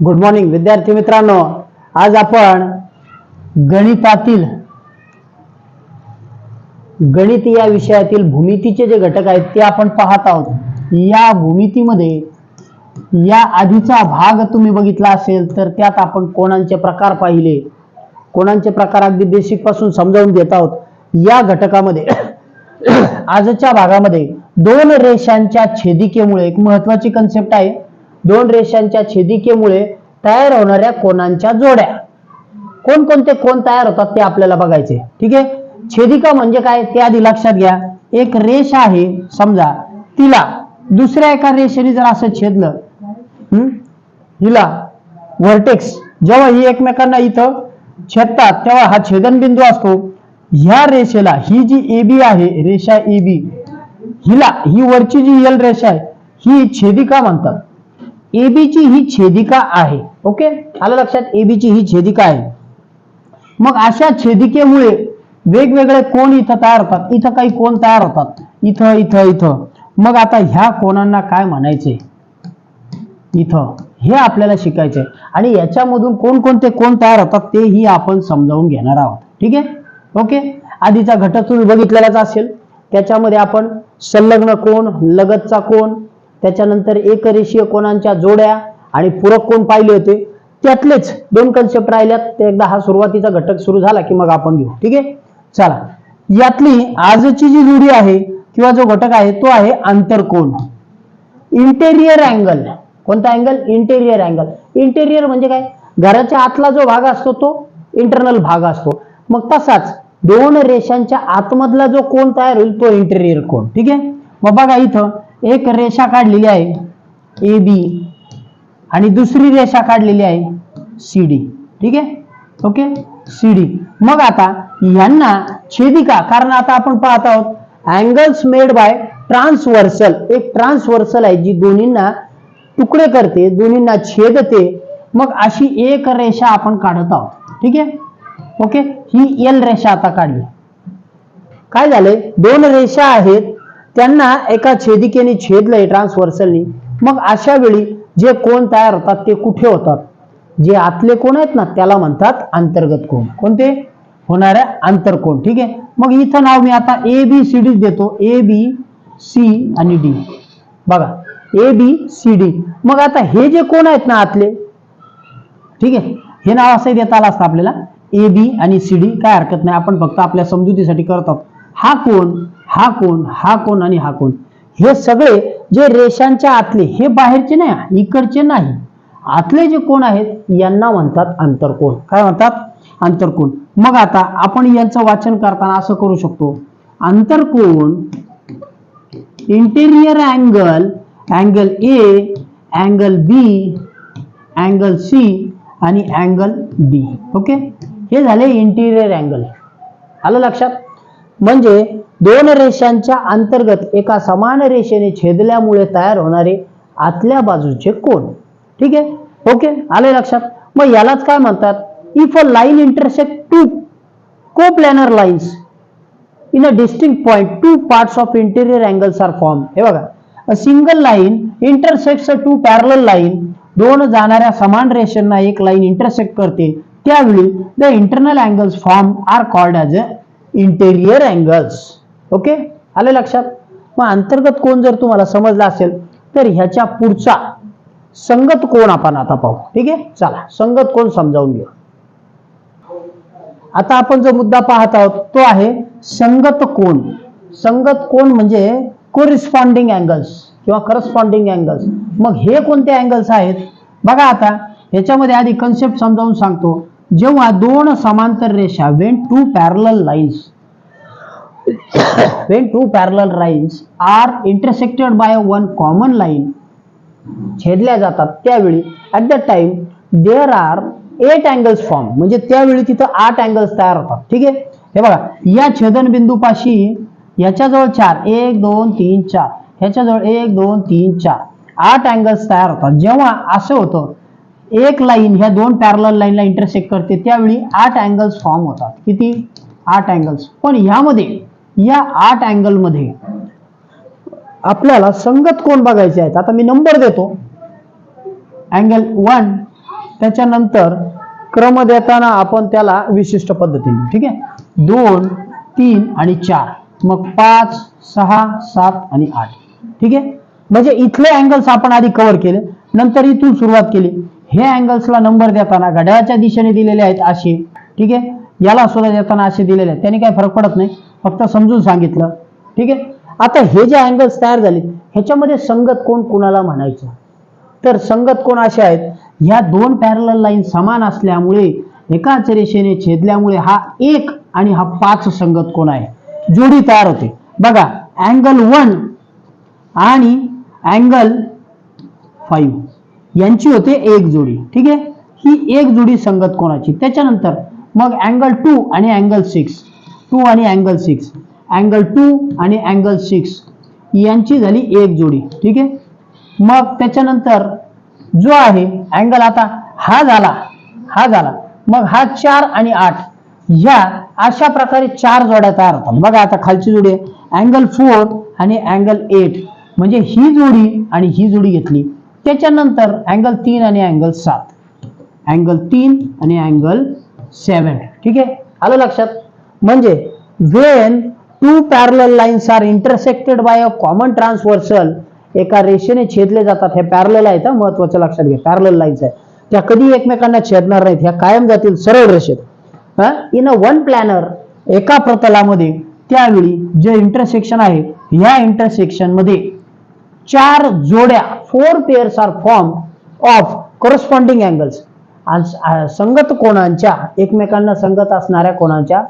Good morning विद्यार्थी मित्रांनो. आज आपण गणितातील गणित या विषयातील भूमितीचे जे घटक आहेत ते आपण पाहत आहोत. या भूमितीमध्ये या आधीचा भाग तुम्ही बघितला असेल तर त्यात आपण कोणांचे प्रकार पाहिले. कोणांचे प्रकार अगदी बेसिकपासून समजावून घेत आहोत. या घटकामध्ये आजच्या भागामध्ये दोन रेषांच्या छेदिकेमुळे एक महत्वाची कन्सेप्ट आहे. दोन रेषांच्या छेदिकेमुळे तयार होणाऱ्या कोणांच्या जोड्या. कोणकोणते कोण तयार होतात ते आपल्याला बघायचे. ठीक आहे? छेदिका म्हणजे काय? ते आधी लक्षात घ्या. एक रेष आहे समजा तिला. दुसऱ्या एका रेषेने जर असं छेदलं हिला व्हर्टेक्स जेव्हा ही एकमेकांना इथं छेदतात तेव्हा हा छेदनबिंदू असतो. ह्या रेषेला ही जी ए बी आहे रेषा ए बी हिला ही वरची जी एल रेषा आहे ही छेदिका म्हणतात. एबीची ही छेदिका आहे. ओके? आलं लक्षात? एबीची ही छेदिका आहे. मग अशा छेदिकेमुळे वेगवेगळे कोण इथं तयार होतात? इथं काही कोण तयार होतात? इथं इथं इथं. मग आता ह्या कोणांना काय म्हणायचे इथं. हे आपल्याला शिकायचंय. आणि याच्यामधून कोणकोणते कोण तयार होतात तेही आपण समजावून घेणार आहोत. ठीक आहे? ओके? आधीचा घटक तुम्ही बघितलेलाच असेल. त्याच्यामध्ये आपण संलग्न कोण लगतचा कोण त्याच्यानंतर एकरेषीय कोणांच्या जोड्या आणि पूरक कोण पाहिले होते त्यातलेच दोन कन्सेप्ट राहिल्यात. ते एकदा हा सुरुवातीचा घटक सुरू झाला की मग आपण घेऊ. ठीक आहे? चला. यातली आजची जी जोडी आहे किंवा जो घटक आहे तो आहे आंतरकोण इंटेरियर अँगल कोणता अँगल इंटेरियर अँगल इंटेरियर म्हणजे काय? घराच्या आतला जो भाग असतो तो इंटरनल भाग असतो. मग तसाच दोन रेषांच्या आतमधला जो कोण तयार होईल तो इंटेरियर कोण ठीक आहे? मग बघा इथं एक रेषा काढलेली आहे ए बी आणि दुसरी रेषा काढलेली आहे सी डी ठीक आहे? ओके सी डी मग आता यांना छेदिका कारण आता आपण पाहत आहोत अँगल्स मेड बाय ट्रान्सवर्सल एक ट्रान्सवर्सल आहे जी दोन्हींना तुकडे करते दोन्हींना छेदते. मग अशी एक रेषा आपण काढत आहोत. ठीक आहे? ओके ही एल रेषा आता काढली. काय झालंय दोन रेषा आहेत त्यांना एका छेदिकेने छेदलंय ट्रान्सवर्सलनी मग अशा वेळी जे कोण तयार होतात ते कुठे होतात? जे आतले कोण आहेत ना त्याला म्हणतात अंतर्गत कोण. कोणते? होणाऱ्या आंतरकोण ठीक आहे? मग इथं नाव मी आता ए बी सी डी देतो. ए बी सी आणि डी बघा. ए बी सी डी मग आता हे जे कोण आहेत ना आतले? ठीक आहे? हे नाव असं देता आलं असतं आपल्याला. ए बी आणि सी डी काय हरकत नाही. आपण फक्त आपल्या समजुतीसाठी करत आहोत. हा कोण? हा कोण हा कोण आणि हा कोण. हे सगळे जे रेषांच्या आतले हे बाहेरचे नाही इकडचे नाही. आतले जे कोण आहेत यांना म्हणतात आंतरकोण काय म्हणतात? आंतरकोण मग आता आपण यांचं वाचन करताना असं करू शकतो. आंतरकोण interior angle angle A angle B angle C आणि अँगल डी ओके हे झाले इंटेरियर अँगल आलं लक्षात? म्हणजे दोन रेषांच्या अंतर्गत एका समान रेषेने छेदल्यामुळे तयार होणारे आतल्या बाजूचे कोण ठीक आहे? ओके? आले लक्षात? मग यालाच काय म्हणतात? If a line intersect two coplanar lines in a distinct point two parts of interior angles are form हे बघा. A single line intersect two parallel line दोन जाणाऱ्या समान रेषांना एक लाईन इंटरसेक्ट करते. त्यावेळी the internal angles form are called as a interior angles okay आलं लक्षात? मग अंतर्गत कोण जर तुम्हाला समजला असेल तर ह्याच्या पुढचा संगत कोण आपण आता पाहू. ठीक आहे? चला संगत कोण समजावून घेऊ. आता आपण जो मुद्दा पाहत आहोत तो आहे संगत कोण संगत कोण म्हणजे कोरिस्पॉन्डिंग अँगल्स किंवा करस्पॉन्डिंग अँगल्स मग हे कोणते अँगल्स आहेत? बघा आता ह्याच्यामध्ये आधी कन्सेप्ट समजावून सांगतो. जेव्हा दोन समांतर रेषा when two parallel lines when two parallel lines are intersected by one common line छेदल्या जातात. त्यावेळी at the time there are eight angles form म्हणजे त्यावेळी तिथं आठ अँगल्स तयार होतात. ठीक आहे? हे बघा या छेदन बिंदूपाशी याच्याजवळ चार एक दोन तीन चार. ह्याच्याजवळ एक दोन तीन चार. आठ अँगल्स तयार होतात. जेव्हा असं होतं एक लाईन ह्या दोन पॅरल लाईनला इंटरसेक्ट करते त्यावेळी आठ अँगल्स फॉर्म होतात. किती? आठ अँगल्स पण ह्यामध्ये या आठ अँगलमध्ये आपल्याला संगत कोण बघायचे आहेत? आता मी नंबर देतो. अँगल वन त्याच्यानंतर क्रम देताना आपण त्याला विशिष्ट पद्धतीने ठीक आहे? दोन तीन आणि चार. मग पाच सहा सात आणि आठ. ठीक आहे? म्हणजे इथले अँगल्स आपण आधी कव्हर केले नंतर इथून सुरुवात केली. हे अँगल्सला नंबर देताना घड्याळाच्या दिशेने दिलेले आहेत असे. ठीक आहे? याला सुद्धा देताना असे दिलेले आहेत. त्याने काही फरक पडत नाही. फक्त समजून सांगितलं. ठीक आहे? आता हे जे अँगल्स तयार झाले ह्याच्यामध्ये संगत कोण कुणाला म्हणायचं? तर संगत कोण असे आहेत? ह्या दोन पॅरल लाईन समान असल्यामुळे एकाच रेषेने छेदल्यामुळे हा एक आणि हा पाच संगत कोण आहे? जोडी तयार होते. बघा अँगल वन आणि अँगल फाईव्ह यांची होते एक जोडी ठीक आहे? ही एक जोडी संगत कोणाची? त्याच्यानंतर मग अँगल टू आणि अँगल सिक्स टू आणि अँगल सिक्स अँगल टू आणि अँगल सिक्स यांची झाली एक जोडी ठीक आहे? मग त्याच्यानंतर जो आहे अँगल आता हा झाला हा झाला. मग हा चार आणि आठ. या अशा प्रकारे चार जोड्या तयार होतात. बघा आता खालची जोडी आहे. अँगल फोर आणि अँगल एट म्हणजे ही जोडी आणि ही जोडी घेतली. त्याच्यानंतर अँगल तीन आणि अँगल सात. अँगल तीन आणि अँगल सेवन ठीक आहे? आलं लक्षात? म्हणजे when two parallel lines are intersected by a common transversal एका रेषेने छेदले जातात. हे पॅरल आहेत महत्वाचं लक्षात घ्या. पॅरल लाईन्स आहे त्या कधी एकमेकांना छेदणार नाहीत. ह्या कायम जातील सरळ रेषेत. इन अ वन प्लॅनर एका प्रतलामध्ये त्यावेळी जे इंटरसेक्शन आहे ह्या इंटरसेक्शनमध्ये चार जोड्या four pairs are form of corresponding angles संगत कोणांच्या एकमेकांना संगत असणाऱ्या कोणाच्या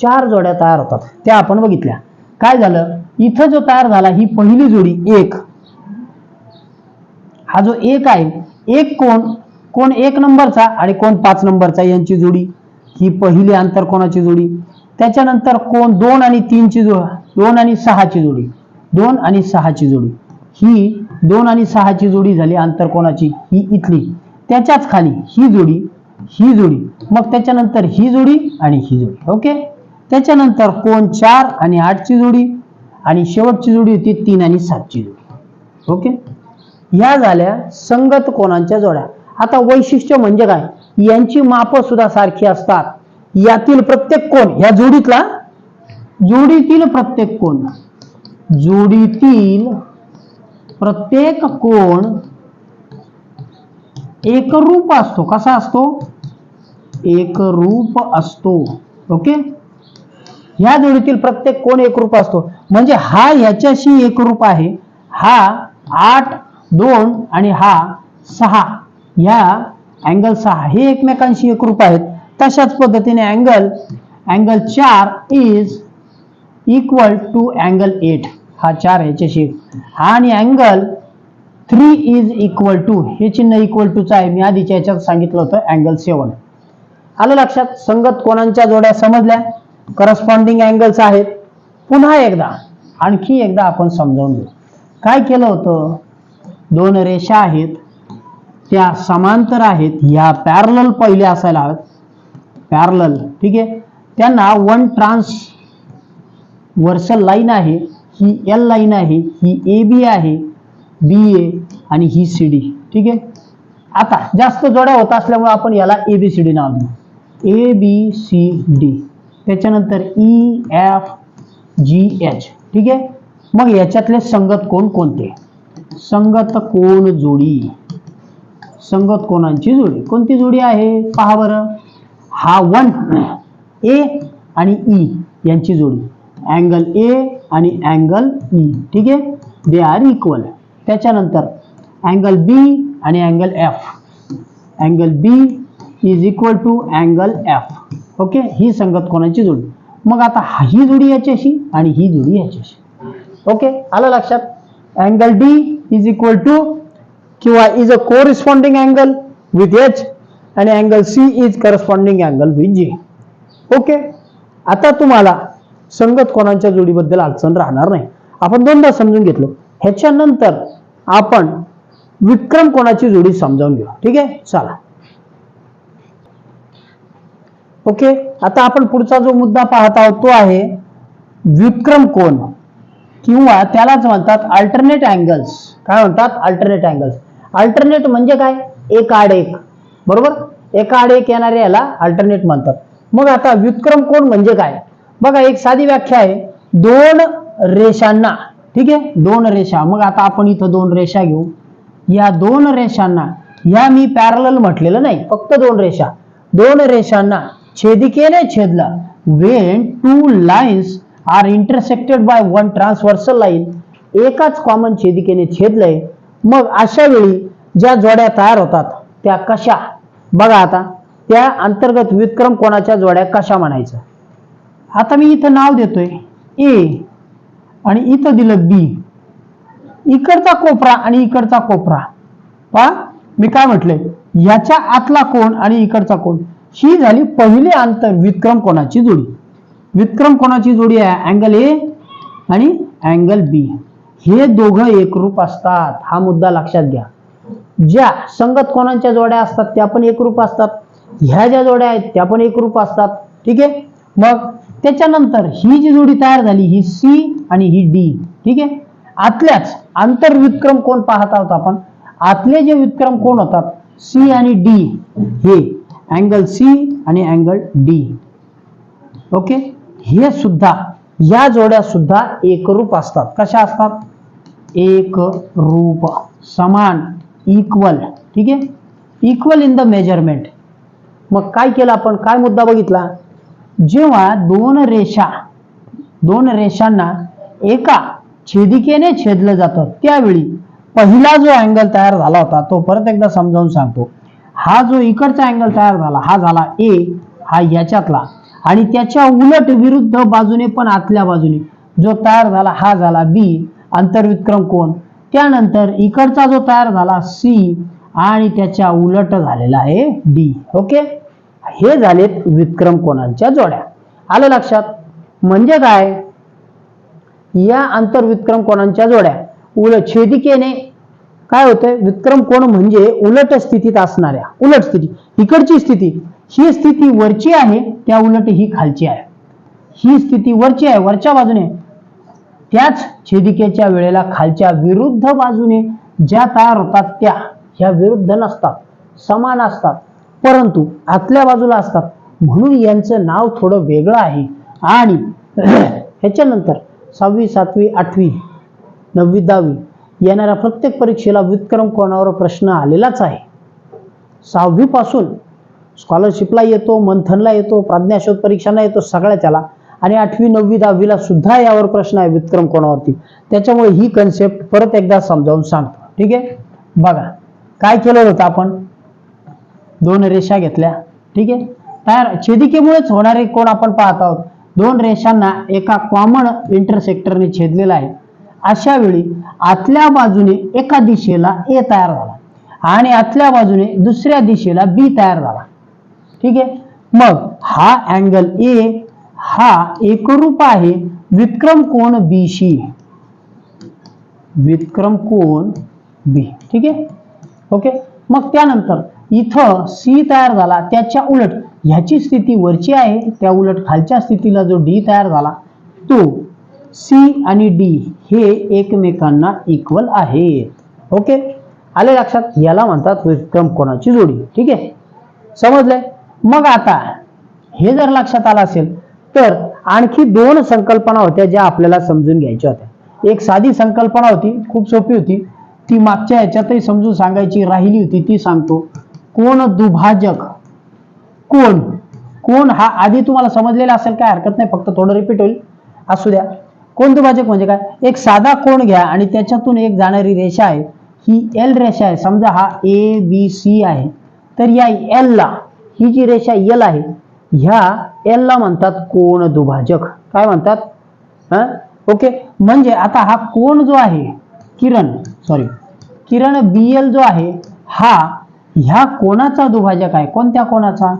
चार जोड्या तयार होतात. त्या आपण बघितल्या. काय झालं? इथं जो तयार झाला ही पहिली जोडी एक. हा जो एक आहे एक कोण कोण एक नंबरचा आणि कोण पाच नंबरचा यांची जोडी. ही पहिली आंतर कोणाची जोडी? त्याच्यानंतर कोण दोन आणि तीनची जोडी दोन आणि सहाची जोडी. दोन आणि सहाची जोडी. ही दोन आणि सहाची जोडी झाली आंतर कोणाची? ही इथली. त्याच्याच खाली ही जोडी ही जोडी. मग त्याच्यानंतर ही जोडी आणि ही जोडी. ओके? त्याच्यानंतर कोण चार आणि आठची जोडी आणि शेवटची जोडी होती तीन आणि सातची जोडी. ओके? ह्या झाल्या संगत कोणांच्या जोड्या. आता वैशिष्ट्य म्हणजे काय? यांची मापं सुद्धा सारखी असतात. यातील प्रत्येक कोण? या जोडीतला? जोडीतील प्रत्येक कोण? जोडीतील प्रत्येक कोण एकरूप असतो. कसा असतो? एकरूप असतो. ओके? ह्या जोडीतील प्रत्येक कोण एकरूप असतो? म्हणजे हा ह्याच्याशी एकरूप आहे. हा आठ दोन आणि हा सहा. ह्या अँगल सहा. हे एकमेकांशी एकरूप आहेत. तशाच पद्धतीने अँगल अँगल चार is equal to angle eight हा चार ह्याच्याशी आणि angle three is equal to हे चिन्ह इक्वल टूचं आहे. मी आधीच्या याच्यात सांगितलं होतं अँगल सेवन आलं लक्षात? संगत कोणांच्या जोड्या समजल्या? करस्पॉन्डिंग अँगल्स आहेत. पुन्हा एकदा आणखी एकदा आपण समजावून घेऊ. काय केलं होतं? दोन रेषा आहेत. त्या समांतर आहेत. ह्या पॅरल पहिले असायला हव्यात. पॅरल ठीक आहे? त्यांना वन ट्रान्स वर्सल लाईन आहे. ही एल लाईन आहे ही ए बी आहे बी ए आणि ही सी डी ठीक आहे? आता जास्त जोड्या होत असल्यामुळे आपण याला ए बी सी डी नाव देऊ. ए बी सी डी त्याच्यानंतर ई एफ जी एच ठीक आहे? मग याच्यातले संगत कोण कोणते? संगत कोण जोडी? संगत कोणांची जोडी? कोणती जोडी आहे? पहा बरं. हा वन ए आणि ई यांची जोडी. अँगल ए आणि अँगल ई e, ठीक आहे? दे आर इक्वल त्याच्यानंतर अँगल बी आणि angle F angle B is equal to angle F okay ही संगत कोणाची जोडी? मग आता हा- ही जोडी याच्याशी आणि ही जोडी याच्याशी. ओके आलं लक्षात? Angle D is equal to किंवा is a corresponding angle with H आणि angle C is corresponding angle with G okay आता तुम्हाला संगत कोणाच्या जोडीबद्दल अडचण राहणार नाही. आपण दोनदा समजून घेतलो. ह्याच्यानंतर आपण विक्रम कोणाची जोडी समजावून घेऊ. ठीक आहे? चला. ओके? आता आपण पुढचा जो मुद्दा पाहत आहोत तो आहे विक्रम कोण? किंवा त्यालाच म्हणतात अल्टरनेट अँगल्स काय म्हणतात? अल्टरनेट अँगल्स अल्टरनेट म्हणजे काय? एक आड एक. बरोबर? एका आड एक येणारे याला अल्टरनेट म्हणतात. मग आता व्युत्क्रम कोण म्हणजे काय? बघा एक साधी व्याख्या आहे. दोन रेषांना ठीक आहे? दोन रेषा. मग आता आपण इथं दोन रेषा घेऊ. या दोन रेषांना या मी पॅरल म्हटलेलं नाही फक्त दोन रेषा. दोन रेषांना छेदिकेने छेदला. When two lines are intersected by one transversal line एकाच कॉमन छेदिकेने छेदलंय. मग अशा वेळी ज्या जोड्या तयार होतात त्या कशा? बघा आता त्या अंतर्गत व्युत्क्रम कोणाच्या जोड्या कशा म्हणायचं? आता मी इथं नाव देतोय. ए. आणि इथं दिलं बी. इकडचा कोपरा आणि इकडचा कोपरा. पा मी काय म्हटलंय? याच्या आतला कोण आणि इकडचा कोण? ही झाली पहिली अंतर विक्रम कोणाची जोडी? विक्रम कोणाची जोडी आहे? अँगल ए आणि अँगल बी. हे दोघं एकरूप असतात. हा मुद्दा लक्षात घ्या. ज्या संगत कोणाच्या जोड्या असतात त्या पण एकरूप असतात. ह्या ज्या जोड्या आहेत त्या पण एकरूप असतात. ठीक आहे? मग त्याच्यानंतर ही जी जोडी तयार झाली ही सी आणि ही डी ठीक आहे? आतल्याच आंतरविक्रम कोण पाहत आहोत आपण? आतले जे विक्रम कोण होतात? सी आणि डी हे अँगल सी आणि अँगल डी ओके? हे सुद्धा या जोड्या सुद्धा एकरूप असतात. कशा असतात? एक रूप समान इक्वल ठीक आहे? इक्वल इन द मेजरमेंट मग काय केलं आपण? काय मुद्दा बघितला? जेव्हा दोन रेषा दोन रेषांना एका छेदिकेने छेदलं जातं त्यावेळी पहिला जो अँगल तयार झाला होता तो परत एकदा समजावून सांगतो. हा जो इकडचा अँगल तयार झाला हा झाला ए हा याच्यातला. आणि त्याच्या उलट विरुद्ध बाजूने पण आतल्या बाजूने. जो तयार झाला हा झाला बी आंतरविक्रम कोण त्यानंतर इकडचा जो तयार झाला सी आणि त्याच्या उलट झालेला आहे डी ओके हे झालेत विक्रम कोणाच्या जोड्या. आलं लक्षात? म्हणजे काय? या आंतरविक्रम कोणांच्या जोड्या. उलट छेदिकेने काय होतंय? विक्रम कोण म्हणजे उलट स्थितीत असणाऱ्या. उलट स्थिती. इकडची स्थिती. ही स्थिती वरची आहे त्या उलट ही खालची आहे. ही स्थिती वरची आहे वरच्या बाजूने. त्याच छेदिकेच्या वेळेला खालच्या विरुद्ध बाजूने ज्या तयार होतात त्या ह्या विरुद्ध नसतात. समान असतात. परंतु आतल्या बाजूला असतात. म्हणून यांचं नाव थोडं वेगळं आहे. आणि ह्याच्यानंतर सहावी सातवी आठवी नववी दहावी येणाऱ्या प्रत्येक परीक्षेला व्युत्क्रम कोणावर प्रश्न आलेलाच आहे. सहावीपासून स्कॉलरशिपला येतो मंथनला येतो प्राज्ञाशोध परीक्षांना येतो सगळ्या त्याला आणि आठवी नववी दहावीला सुद्धा यावर प्रश्न आहे विक्रम कोणावरती. त्याच्यामुळे ही कन्सेप्ट परत एकदा समजावून सांगतो. ठीक आहे? बघा. काय केलं होतं आपण? दोन रेषा घेतल्या. ठीक आहे? तयार. छेदिकेमुळेच होणारे कोण आपण पाहत आहोत. दोन रेषांना एका कॉमन इंटरसेक्टरने छेदलेला आहे. अशा वेळी आतल्या बाजूने एका दिशेला ए तयार झाला आणि आतल्या बाजूने दुसऱ्या दिशेला बी तयार झाला. ठीक आहे? मग हा अँगल ए हा एकरूप आहे विक्रम कोण बीशी विक्रम कोण बी ठीक आहे? ओके मग त्यानंतर इथं सी तयार झाला त्याच्या उलट ह्याची स्थिती वरची आहे त्या उलट खालच्या स्थितीला जो डी तयार झाला तो सी आणि डी हे एकमेकांना इक्वल आहेत. ओके? आले लक्षात? याला म्हणतात विक्रम कोणाची जोडी. ठीक आहे? समजलंय? मग आता हे जर लक्षात आलं असेल तर आणखी दोन संकल्पना होत्या ज्या आपल्याला समजून घ्यायच्या होत्या. एक साधी संकल्पना होती खूप सोपी होती. ती मागच्या ह्याच्यातही समजून सांगायची राहिली होती ती सांगतो. कोण दुभाजक? कोण? कोण हा आधी तुम्हाला समजलेला असेल काय हरकत नाही फक्त थोडं रिपीट होईल. असू द्या. कोण दुभाजक म्हणजे काय? एक साधा कोण घ्या आणि त्याच्यातून एक जाणारी रेषा आहे. ही एल रेषा आहे. समजा हा ए बी सी आहे. तर या एलला ही जी रेषा एल आहे ह्या एलला म्हणतात कोण दुभाजक. काय म्हणतात? हा? ओके. म्हणजे आता हा कोण जो आहे किरण सॉरी किरण बी एल जो आहे हा ह्या कोणाचा दुभाजक आहे? कोणत्या कोणाचा?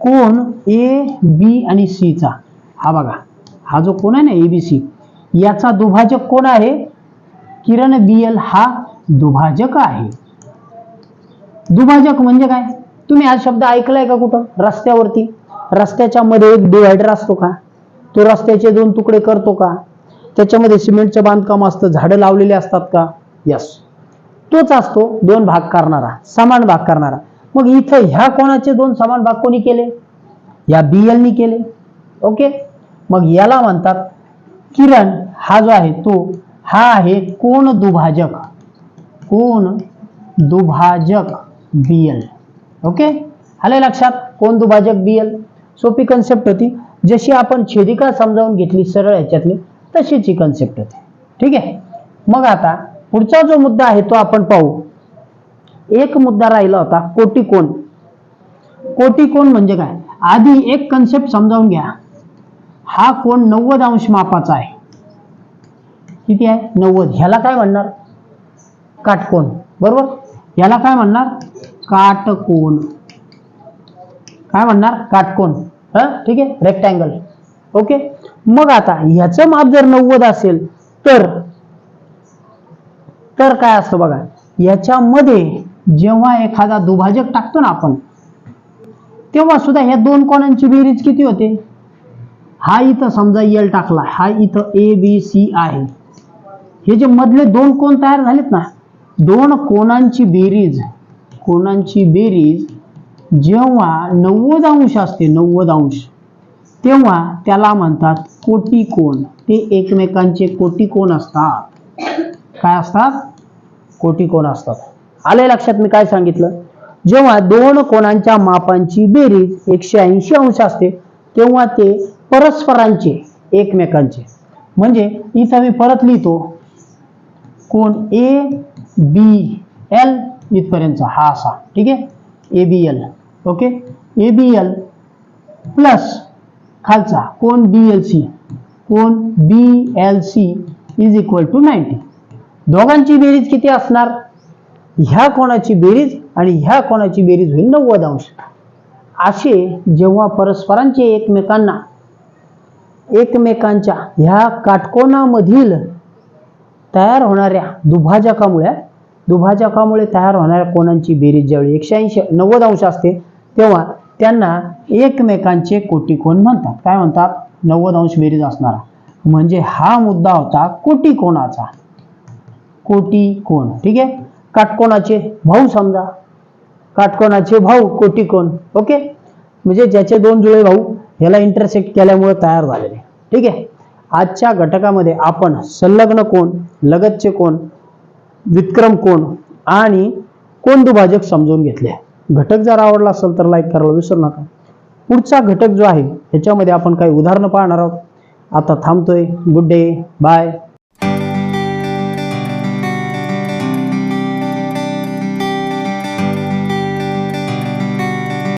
कोण? ए बी आणि सी चा. हा बघा. हा जो कोण आहे ना ए बी सी याचा दुभाजक कोण आहे? किरण बी एल हा दुभाजक आहे. दुभाजक म्हणजे काय? तुम्ही हा शब्द ऐकलाय का कुठं? रस्त्यावरती. रस्त्याच्या मध्ये एक डिवायडर असतो का? तो रस्त्याचे दोन तुकडे करतो का? त्याच्यामध्ये सिमेंटचं बांधकाम असतं झाडं लावलेले असतात का? यस तोच असतो दोन भाग करणारा समान भाग करणारा. मग इथं ह्या कोणाचे दोन समान भाग कोणी केले? या बी एलनी केले. ओके? मग याला म्हणतात किरण हा जो आहे तो हा आहे कोण दुभाजक? कोण दुभाजक बी एल ओके? आले लक्षात? कोण दुभाजक बी एल सोपी कन्सेप्ट होती. जशी आपण छेदिका समजावून घेतली सरळ याच्यातली तशीच ही कन्सेप्ट होती. ठीक आहे? मग आता पुढचा जो मुद्दा आहे तो आपण पाहू. एक मुद्दा राहिला होता कोटिकोण कोटिकोण म्हणजे काय? आधी एक कन्सेप्ट समजावून घ्या. हा कोण नव्वद अंश मापाचा आहे. किती आहे? नव्वद. ह्याला काय म्हणणार? काटकोण बरोबर? ह्याला काय म्हणणार? काटकोण काय म्हणणार? काटकोण हा? ठीक आहे? रेक्टँगल ओके मग आता ह्याचं माप जर नव्वद असेल तर तर काय असतं बघा याच्यामध्ये जेव्हा एखादा दुभाजक टाकतो ना आपण तेव्हा सुद्धा ह्या दोन कोणांची बेरीज किती होते? हा इथं समजा एल टाकला हा इथं ए बी सी आहे. हे जे मधले दोन कोण तयार झालेत ना दोन कोणांची बेरीज कोणांची बेरीज जेव्हा नव्वद अंश असते नव्वद अंश तेव्हा त्याला म्हणतात कोटी कोण. ते एकमेकांचे कोटी कोण असतात. काय असतात? कोटी कोण असतात? आले लक्षात मी काय सांगितलं? जेव्हा दोन कोणांच्या मापांची बेरीज एकशे ऐंशी अंश असते तेव्हा ते परस्परांचे एकमेकांचे. म्हणजे इथं मी परत लिहितो. कोण? ए बी एल इथपर्यंतचा. हा असा. ठीक आहे? A B L. Okay? A B L plus खालचा. कोण? B L C. कोण? B L C is equal to ninety दोघांची बेरीज किती असणार? ह्या कोणाची बेरीज आणि ह्या कोणाची बेरीज होईल? नव्वद अंश. असे जेव्हा परस्परांचे एकमेकांना एकमेकांच्या ह्या काटकोणामधील तयार होणाऱ्या दुभाजकामुळे दुभाजकामुळे तयार होणाऱ्या कोणांची बेरीज ज्यावेळी एकशे ऐंशी नव्वद अंश असते तेव्हा त्यांना एकमेकांचे कोटिकोण म्हणतात. काय म्हणतात? नव्वद अंश बेरीज असणारा. म्हणजे हा मुद्दा होता कोटिकोणाचा. कोटी कोण? ठीक आहे? काटकोणाचे भाऊ समजा. काटकोणाचे भाऊ कोटी कोण? ओके? म्हणजे ज्याचे दोन जुळे भाऊ ह्याला इंटरसेक्ट केल्यामुळे तयार झालेले. ठीक आहे? आजच्या घटकामध्ये आपण संलग्न कोण? लगतचे कोण? विक्रम कोण? आणि कोण दुभाजक समजून घेतले? घटक जर आवडला असेल तर लाईक करायला विसरू नका. पुढचा घटक जो आहे ह्याच्यामध्ये आपण काही उदाहरणं पाहणार आहोत. आता थांबतोय. Good day bye